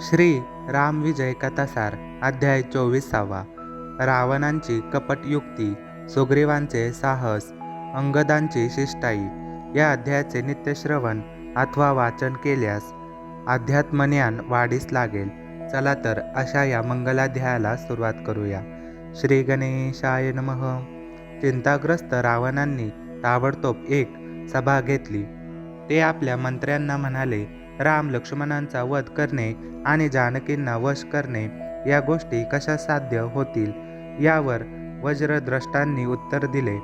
श्री राम विजय कथासार अध्याय चोवीसावा. रावणांची कपटयुक्ती सुग्रीवांचे साहस अंगदांची शिष्टाई या अध्यायाचे नित्यश्रवण अथवा वाचन केल्यास अध्यात्मज्ञान वाढीस लागेल. चला तर अशा या मंगलाध्यायाला सुरुवात करूया. श्री गणेशाय नमः. चिंताग्रस्त रावणांनी ताबडतोब एक सभा घेतली. ते आपल्या मंत्र्यांना म्हणाले राम लक्ष्मणांचा वध करणे आणि जानकींना वश करणे या गोष्टी कशा साध्य होतील? यावर वज्रद्रष्टांनी उत्तर दिले.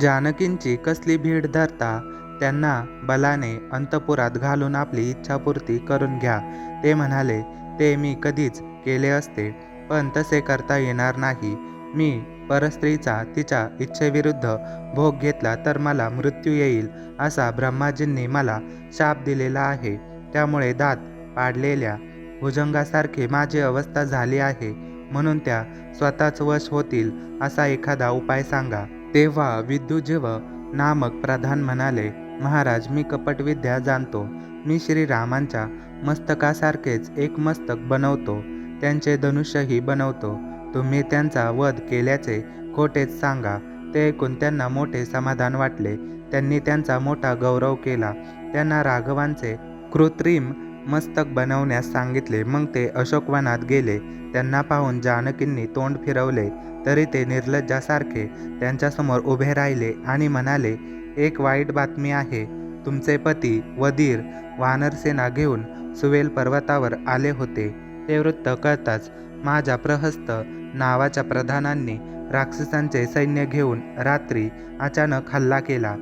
जानकींची कसली भीड धरता त्यांना बलाने अंतपुरात घालून आपली इच्छापूर्ती करून घ्या. ते म्हणाले ते मी कधीच केले असते पण तसे करता येणार नाही. मी परस्त्रीचा तिच्या इच्छेविरुद्ध भोग घेतला तर मला मृत्यू येईल असा ब्रह्माजींनी मला शाप दिलेला आहे. त्यामुळे दात पाडलेल्या भुजंगासारखी माझी अवस्था झाली आहे म्हणून त्या स्वतःच वश होतील असा एखादा उपाय सांगा. तेव्हा विद्युजीव नामक प्रधान म्हणाले महाराज मी कपटविद्या जाणतो. मी श्रीरामांच्या मस्तकासारखेच एक मस्तक बनवतो. त्यांचे धनुष्यही बनवतो. तुम्ही त्यांचा वध केल्याचे खोटेच सांगा. ते ऐकून त्यांना मोठे समाधान वाटले. त्यांनी त्यांचा मोठा गौरव केला. त्यांना राघवांचे कृत्रिम मस्तक बनवण्यास सांगितले. मग ते अशोकवनात गेले. त्यांना पाहून जानकींनी तोंड फिरवले. तरी ते निर्लज्जासारखे त्यांच्यासमोर उभे राहिले आणि म्हणाले एक वाईट बातमी आहे. तुमचे पती वधीर वानरसेना घेऊन सुवेल पर्वतावर आले होते. ते वृत्त कळताच माझ्या प्रहस्त नावाच्या प्रधानांनी राक्षसांचे सैन्य घेऊन रात्री अचानक हल्ला केला.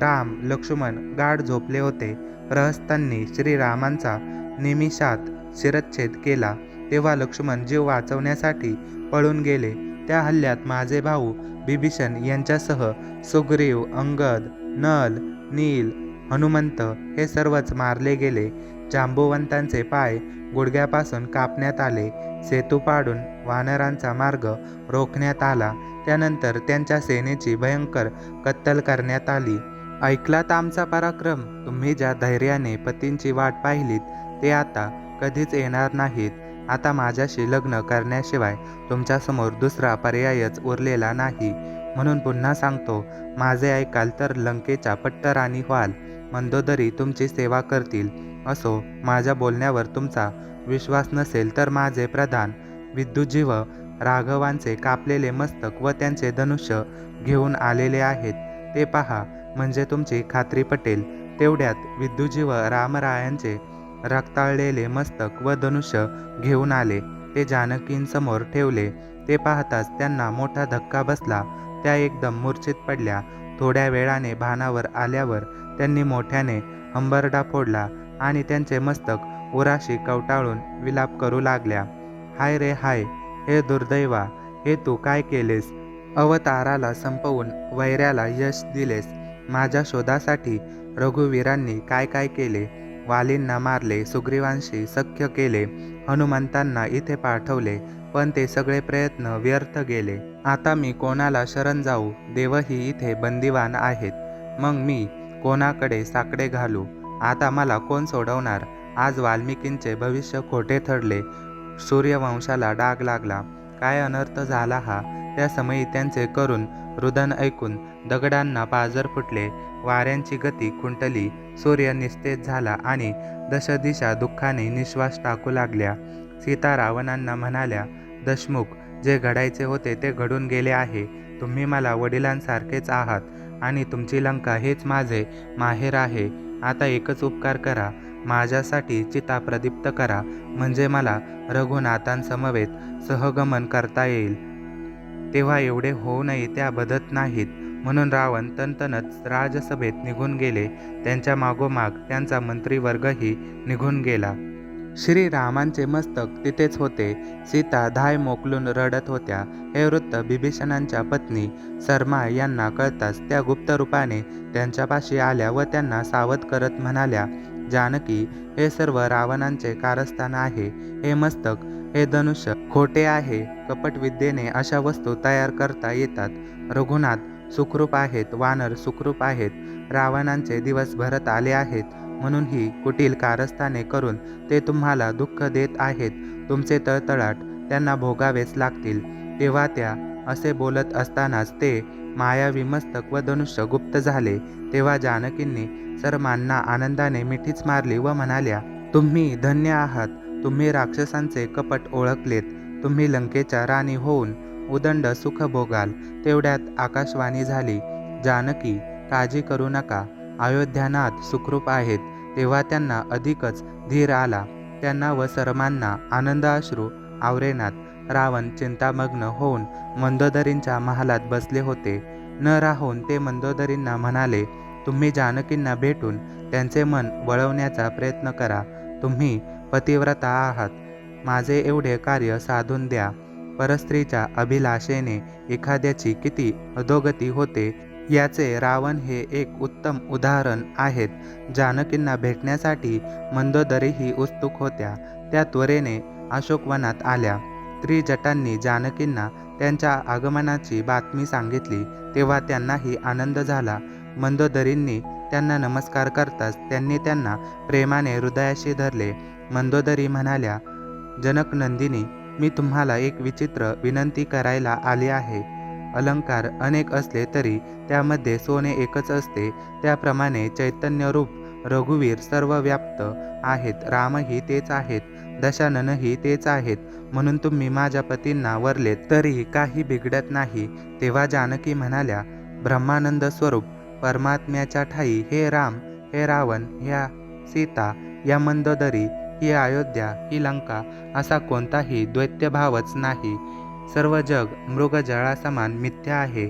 राम लक्ष्मण गाढ झोपले होते. प्रहस्तांनी श्रीरामांचा निमिषात शिरच्छेद केला. तेव्हा लक्ष्मण जीव वाचवण्यासाठी पळून गेले. त्या हल्ल्यात माझे भाऊ बिभीषण यांच्यासह सुग्रीव अंगद नल नील हनुमंत हे सर्वच मारले गेले. जांबुवंतांचे पाय गुडघ्यापासून कापण्यात आले. सेतू पाडून वानरांचा मार्ग रोखण्यात आला. त्यानंतर त्यांच्या सेनेची भयंकर कत्तल करण्यात आली. ऐकलात आमचा पराक्रम. तुम्ही ज्या धैर्याने पतींची वाट पाहिलीत ते आता कधीच येणार नाहीत. आता माझ्याशी लग्न करण्याशिवाय तुमच्यासमोर दुसरा पर्यायच उरलेला नाही. म्हणून पुन्हा सांगतो माझे ऐकाल तर लंकेच्या पट्टराणी व्हाल. मंदोदरी तुमची सेवा करतील. असो माझ्या बोलण्यावर तुमचा विश्वास नसेल तर माझे प्रधान विद्युजीव राघवांचे कापलेले मस्तक व त्यांचे धनुष्य घेऊन आलेले आहेत. ते पहा म्हणजे तुमची खात्री पटेल. तेवढ्यात विद्युजीव रामरायांचे रक्ताळलेले मस्तक व धनुष्य घेऊन आले. ते जानकींसमोर ठेवले. ते पाहताच त्यांना मोठा धक्का बसला. त्या एकदम मूर्छित पडल्या. थोड्या वेळाने भानावर आल्यावर त्यांनी मोठ्याने हंबरडा फोडला. आणि त्यांचे मस्तक उराशी कवटाळून विलाप करू लागल्या. हाय रे हाय हे दुर्दैवा हे तू काय केलेस अवताराला संपवून वैऱ्याला यश दिलेस. माझ्या शोधासाठी रघुवीरांनी काय काय केले वालींना मारले सुग्रीवांशी सख्य केले हनुमंतांना इथे पाठवले पण ते सगळे प्रयत्न व्यर्थ गेले. आता मी कोणाला शरण जाऊ? देवही इथे बंदिवान आहेत. मग मी कोणाकडे साकडे घालू? आता मला कोण सोडवणार? आज वाल्मिकींचे भविष्य खोटे ठरले. सूर्यवंशाला डाग लागला. काय अनर्थ झाला हा? त्या समयी त्यांचे करून रुदन ऐकून दगडांना पाजर फुटले. वाऱ्यांची गती खुंटली. सूर्य निस्तेज झाला आणि दशदिशा दुःखाने निश्वास टाकू लागल्या. सीता रावणांना म्हणाल्या दशमुख जे घडायचे होते ते घडून गेले आहे. तुम्ही मला वडिलांसारखेच आहात आणि तुमची लंका हेच माझे माहेर आहे. आता एकच उपकार करा. माझ्यासाठी चिता प्रदीप्त करा. म्हणजे मला रघुनाथांसमवेत सहगमन करता येईल. तेव्हा एवढे होऊ नये त्या बदत नाहीत. म्हणून रावण तनतनच राजसभेत निघून गेले. त्यांच्या मागोमाग त्यांचा मंत्रीवर्गही निघून गेला. श्रीरामांचे मस्तक तिथेच होते. सीता धाय मोकलून रडत होत्या. हे वृत्त बिभीषणांच्या पत्नी सर्मा यांना कळताच त्या गुप्त रूपाने त्यांच्यापाशी आल्या व त्यांना सावध करत म्हणाल्या जानकी हे सर्व रावणांचे कारस्थान आहे. हे मस्तक हे धनुष्य खोटे आहे. कपटविद्येने अशा वस्तू तयार करता येतात. रघुनाथ सुखरूप आहेत वानर सुखरूप आहेत. रावणांचे दिवस भरत आले आहेत. म्हणून ही कुटील कारस्थाने करून ते तुम्हाला दुःख देत आहेत. तुमचे तळतळाट त्यांना भोगावेच लागतील. तेव्हा त्या असे बोलत असतानाच ते मायावी मस्तक व धनुष्य गुप्त झाले. तेव्हा जानकींनी सर्वांना आनंदाने मिठीच मारली व म्हणाल्या तुम्ही धन्य आहात. तुम्ही राक्षसांचे कपट ओळखलेत. तुम्ही लंकेच्या राणी होऊन उदंड सुख भोगाल तेवढ्यात आकाशवाणी झाली जानकी काळजी करू नका. अयोध्यानाथ सुखरूप आहेत तेव्हा त्यांना अधिकच धीर आला. त्यांना व सर्वांना आनंद अश्रू आवरेनात रावण चिंतामग्न होऊन मंदोदरींच्या महालात बसले होते. न राहून ते मंदोदरींना म्हणाले तुम्ही जानकींना भेटून त्यांचे मन वळवण्याचा प्रयत्न करा. तुम्ही पतिव्रता आहात. माझे एवढे कार्य साधून द्या. परस्त्रीच्या अभिलाषेने एखाद्याची किती अधोगती होते याचे रावण हे एक उत्तम उदाहरण आहेत. जानकींना भेटण्यासाठी मंदोदरीही उत्सुक होत्या. त्या त्वरेने अशोकवनात आल्या. त्रिजटांनी जानकींना त्यांच्या आगमनाची बातमी सांगितली. तेव्हा त्यांनाही आनंद झाला. मंदोदरींनी त्यांना नमस्कार करताच त्यांनी त्यांना प्रेमाने हृदयाशी धरले. मंदोदरी म्हणाल्या जनक नंदिनी मी तुम्हाला एक विचित्र विनंती करायला आली आहे. अलंकार अनेक असले तरी त्यामध्ये सोने एकच असते. त्याप्रमाणे चैतन्यरूप रघुवीर सर्व व्याप्त आहेत. रामही तेच आहेत. दशाननही तेच आहेत. म्हणून तुम्ही माझ्या पतींना वरलेत. तरी काही बिघडत नाही. तेव्हा जानकी म्हणाल्या ब्रह्मानंद स्वरूप परमात्म्याच्या ठाई हे राम हे रावण ह्या सीता या मंदोदरी ही अयोध्या ही लंका असा कोणताही द्वैत्यभावच नाही. सर्व जग मृगजळासमान मिथ्या आहे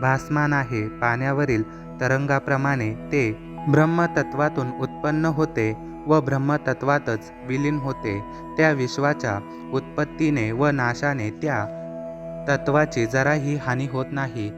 भासमान आहे. पाण्यावरील तरंगाप्रमाणे ते ब्रह्मतत्वातून उत्पन्न होते व ब्रह्मतत्वातच विलीन होते. त्या विश्वाच्या उत्पत्तीने व नाशाने त्या तत्वाची जराही हानी होत नाही.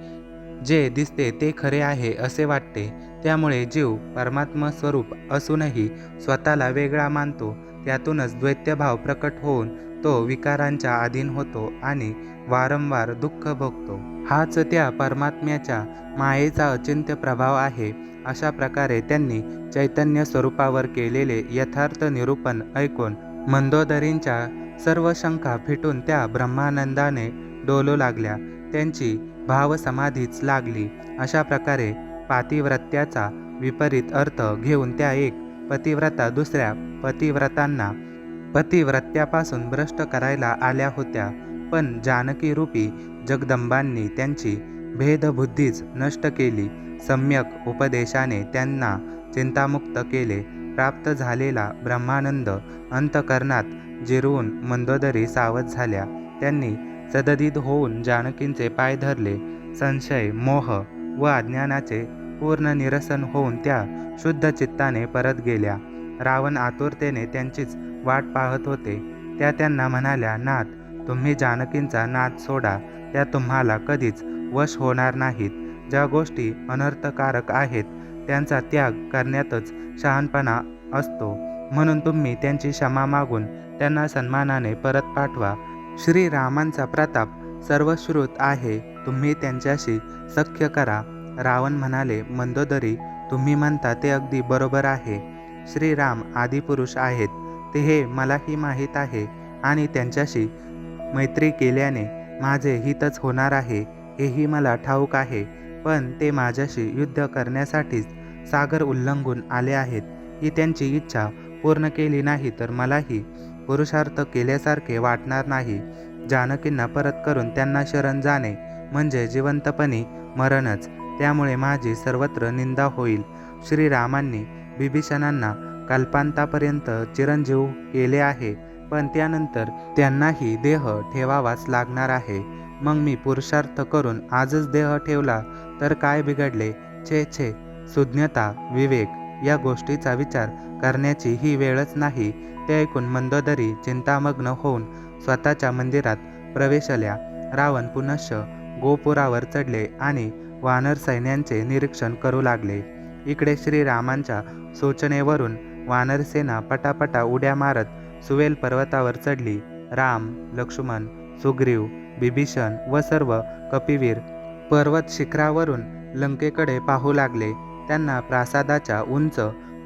जे दिसते ते खरे आहे असे वाटते. त्यामुळे जीव परमात्मा स्वरूप असूनही स्वतःला वेगळा मानतो. त्यातूनच द्वैत्यभाव प्रकट होऊन तो विकारांच्या अधीन होतो आणि वारंवार दुःख भोगतो. हाच त्या परमात्म्याच्या मायेचा अचिंत्य प्रभाव आहे अशा प्रकारे त्यांनी चैतन्य स्वरूपावर केलेले यथार्थ निरूपण ऐकून मंदोदरींच्या सर्व शंका फिटून त्या ब्रह्मानंदाने डोलू लागल्या. त्यांची भावसमाधीच लागली. अशा प्रकारे पातिव्रत्याचा विपरीत अर्थ घेऊन त्या एक पतिव्रता दुसऱ्या पतिव्रतांना पतिव्रत्यापासून भ्रष्ट करायला आल्या होत्या पण जानकी रूपी जगदंबांनी त्यांची भेदबुद्धीच नष्ट केली. सम्यक उपदेशाने त्यांना चिंतामुक्त केले. प्राप्त झालेला ब्रह्मानंद अंतकरणात जिरवून मंदोदरी सावध झाल्या. त्यांनी सददित होऊन जानकींचे पाय धरले. संशय मोह व अज्ञानाचे पूर्ण निरसन होऊन त्या शुद्ध चित्ताने परत गेल्या. रावण आतुरतेने त्यांचीच वाट पाहत होते. त्या त्यांना म्हणाल्या नाथ तुम्ही जानकींचा नाद सोडा. त्या तुम्हाला कधीच वश होणार नाहीत. ज्या गोष्टी अनर्थकारक आहेत त्यांचा त्याग करण्यातच शहाणपणा असतो. म्हणून तुम्ही त्यांची क्षमा मागून त्यांना सन्मानाने परत पाठवा. श्रीरामांचा प्रताप सर्वश्रुत आहे. तुम्ही त्यांच्याशी सख्य करा. रावण म्हणाले मंदोदरी तुम्ही म्हणता ते अगदी बरोबर आहे. श्रीराम आदिपुरुष आहेत. ते हे मलाही माहीत आहे आणि त्यांच्याशी मैत्री केल्याने माझे हितच होणार आहे हेही मला ठाऊक आहे. पण ते माझ्याशी युद्ध करण्यासाठीच सागर उल्लंघून आले आहेत. ही त्यांची इच्छा पूर्ण केली नाही तर मलाही पुरुषार्थ केल्यासारखे वाटणार नाही. जानकींना परत करून त्यांना शरण जाणे म्हणजे जिवंतपणी मरणच. त्यामुळे माझी सर्वत्र निंदा होईल. श्रीरामांनी बिभीषणांना कल्पांतापर्यंत चिरंजीव केले आहे पण त्यानंतर त्यांनाही देह ठेवावाच लागणार आहे. मग मी पुरुषार्थ करून आजच देह ठेवला तर काय बिघडले? छे छे. सुज्ञता विवेक या गोष्टीचा विचार करण्याची ही वेळच नाही. ते ऐकून मंदोदरी चिंतामग्न होऊन स्वतःच्या मंदिरात प्रवेशल्या. रावण पुनश्च गोपुरावर चढले आणि वानर सैन्यांचे निरीक्षण करू लागले. इकडे श्रीरामांच्या सूचनेवरून वानरसेना पटापटा उड्या मारत सुवेल पर्वतावर चढली. राम लक्ष्मण सुग्रीव बिभीषण व सर्व कपिवीर पर्वत शिखरावरून लंकेकडे पाहू लागले. त्यांना प्रासादाच्या उंच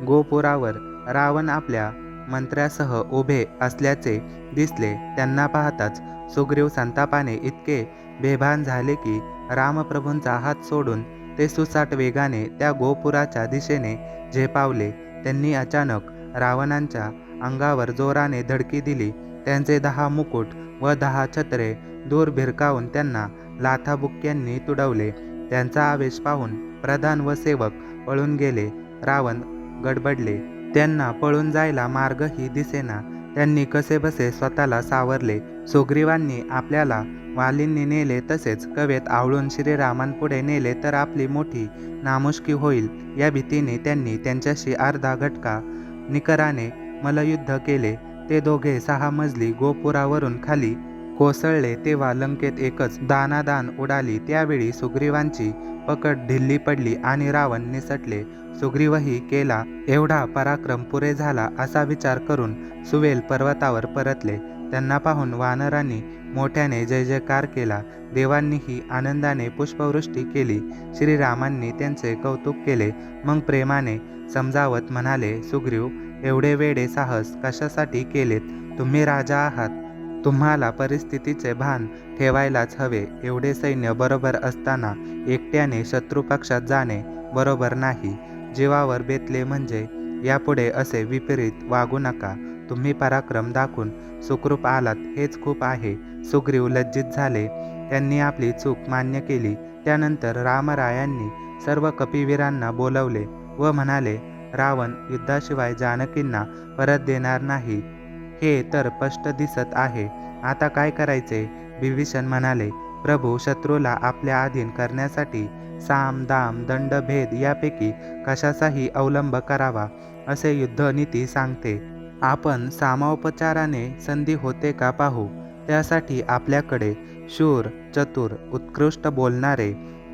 गोपुरावर रावण आपल्या मंत्र्यासह उभे असल्याचे दिसले. त्यांना पाहताच सुग्रीव संतापाने इतके बेभान झाले की रामप्रभूंचा हात सोडून ते सुसाट वेगाने त्या गोपुराच्या दिशेने झेपावले. त्यांनी अचानक रावणांच्या अंगावर जोराने धडकी दिली. त्यांचे दहा मुकुट व दहा छत्रे दूर भिरकावून त्यांना लाथाबुक्क्यांनी तुडवले. त्यांचा आवेश पाहून प्रधान व सेवक पळून गेले. रावण गडबडले. त्यांना पळून जायला मार्गही दिसेना. त्यांनी कसेबसे स्वतःला सावरले. सुग्रीवांनी आपल्याला वालींनी नेले तसेच कवेत आवळून श्रीरामांपुढे नेले तर आपली मोठी नामुष्की होईल. या भीतीने त्यांनी त्यांच्याशी अर्धा घटका निकराने मलयुद्ध केले. ते दोघे सहा मजली गोपुरावरून खाली कोसळले तेव्हा लंकेत एकच दानादान उडाली. त्यावेळी सुग्रीवांची पकड ढिल्ली पडली आणि रावण निसटले. सुग्रीवही केला एवढा पराक्रम पुरे झाला असा विचार करून सुवेल पर्वतावर परतले. त्यांना पाहून वानरांनी मोठ्याने जय जयकार केला. देवांनीही आनंदाने पुष्पवृष्टी केली. श्रीरामांनी त्यांचे कौतुक केले. मग प्रेमाने समजावत म्हणाले सुग्रीव एवढे वेडे साहस कशासाठी केलेत? तुम्ही राजा आहात. तुम्हाला परिस्थितीचे भान ठेवायलाच हवे एवढे सैन्य बरोबर असताना एकट्याने शत्रुपक्षात जाणे बरोबर नाही. जीवावर बेतले म्हणजे यापुढे असे विपरीत वागू नका. तुम्ही पराक्रम दाखवून सुखरूप आलात हेच खूप आहे. सुग्रीव लज्जित झाले. त्यांनी आपली चूक मान्य केली. त्यानंतर रामरायांनी सर्व कपिवीरांना बोलवले व म्हणाले रावण युद्धाशिवाय जानकींना परत देणार नाही. हे तर स्पष्ट दिसत आहे. आता काय करायचे? बिभीषण म्हणाले प्रभू शत्रूला आपल्या अधीन करण्यासाठी साम दाम दंड भेद यापैकी कशाचाही अवलंब करावा असे युद्धनीती सांगते. आपण सामोपचाराने संधी होते का पाहू? त्यासाठी आपल्याकडे शूर चतुर उत्कृष्ट बोलणारे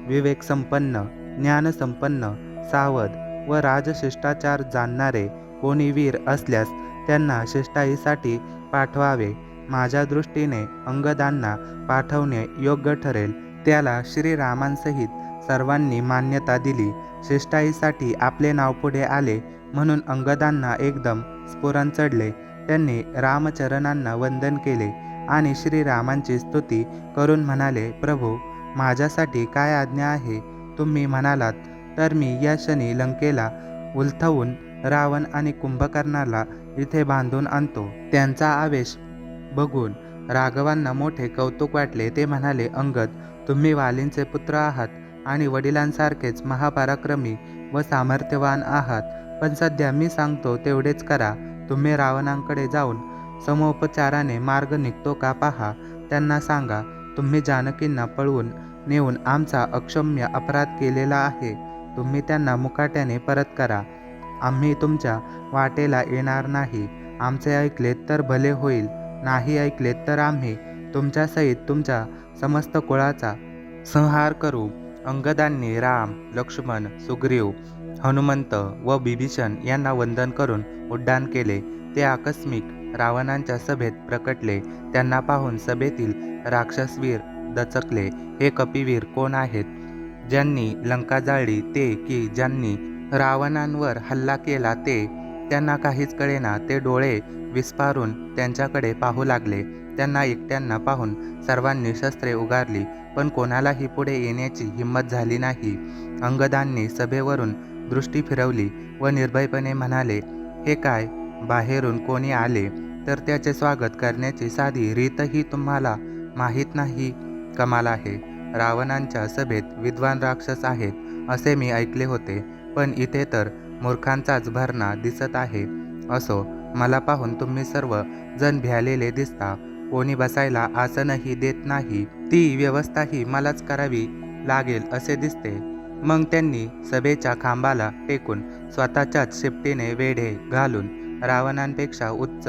विवेकसंपन्न ज्ञानसंपन्न सावध व राजशिष्टाचार जाणणारे कोणी वीर असल्यास त्यांना शिष्टाईसाठी पाठवावे. माझ्या दृष्टीने अंगदांना पाठवणे योग्य ठरेल. त्याला श्रीरामांसहित सर्वांनी मान्यता दिली. शिष्टाईसाठी आपले नाव पुढे आले म्हणून अंगदांना एकदम स्फुरण चढले. त्यांनी रामचरणांना वंदन केले आणि श्रीरामांची स्तुती करून म्हणाले प्रभू माझ्यासाठी काय आज्ञा आहे? तुम्ही म्हणालात तर मी या क्षणी लंकेला उलथवून रावण आणि कुंभकर्णाला इथे बांधून आणतो. त्यांचा आवेश बघून राघवांना मोठे कौतुक वाटले. ते म्हणाले अंगद तुम्ही वालींचे पुत्र आहात आणि वडिलांसारखेच महापराक्रमी व सामर्थ्यवान आहात. पण सध्या मी सांगतो तेवढेच करा. तुम्ही रावणांकडे जाऊन समोपचाराने मार्ग निघतो का पहा. त्यांना सांगा तुम्ही जानकींना पळवून नेऊन आमचा अक्षम्य अपराध केलेला आहे. तुम्ही त्यांना मुकाट्याने परत करा. आम्ही तुमच्या वाटेला येणार नाही. आमचे ऐकलेत तर भले होईल नाही ऐकलेत तर आम्ही तुमच्यासहित तुमच्या समस्त कुळाचा संहार करू. अंगदांनी राम लक्ष्मण सुग्रीव हनुमंत व बिभीषण यांना वंदन करून उड्डाण केले. ते आकस्मिक रावणांच्या सभेत प्रकटले. त्यांना पाहून सभेतील राक्षसवीर दचकले. हे कपिवीर कोण आहेत? ज्यांनी लंका जाळली ते की ज्यांनी रावणांवर हल्ला केला ते त्यांना काहीच कळेना ते डोळे विस्पारून त्यांच्याकडे पाहू लागले. त्यांना एकट्यांना पाहून सर्वांनी शस्त्रे उगारली पण कोणालाही पुढे येण्याची हिंमत झाली नाही. अंगदांनी सभेवरून दृष्टी फिरवली व निर्भयपणे म्हणाले हे काय? बाहेरून कोणी आले तर त्याचे स्वागत करण्याची साधी रीतही तुम्हाला माहीत नाही? कमाल आहे. रावणांच्या सभेत विद्वान राक्षस आहेत असे मी ऐकले होते. पण इथे तर मूर्खांचाच भरणा दिसत आहे. असो मला पाहून तुम्ही सर्व जण भ्यालेले दिसता. कोणी बसायला आसनही देत नाही. ती व्यवस्थाही मलाच करावी लागेल असे दिसते. मग त्यांनी सभेच्या खांबाला टेकून स्वतःच्याच शिपटीने वेढे घालून रावणांपेक्षा उच्च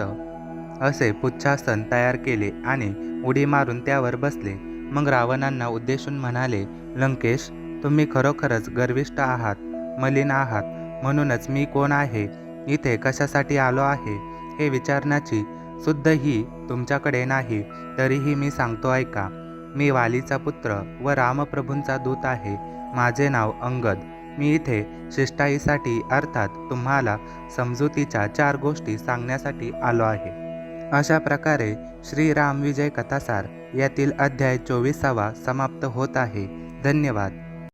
असे पुच्छासन तयार केले आणि उडी मारून त्यावर बसले. मग रावणांना उद्देशून म्हणाले लंकेश तुम्ही खरोखरच गर्विष्ठ आहात. मलिन आहात. म्हणूनच मी कोण आहे? इथे कशासाठी आलो आहे? हे विचारण्याची सुद्धही तुमच्याकडे नाही तरीही मी सांगतो ऐका. मी वालीचा पुत्र व रामप्रभूंचा दूत आहे. माझे नाव अंगद. मी इथे शिष्टाईसाठी अर्थात तुम्हाला समजुतीच्या चार गोष्टी सांगण्यासाठी आलो आहे. अशा प्रकारे श्रीराम विजय कथासार यातील अध्याय चोवीसावा समाप्त होत आहे. धन्यवाद.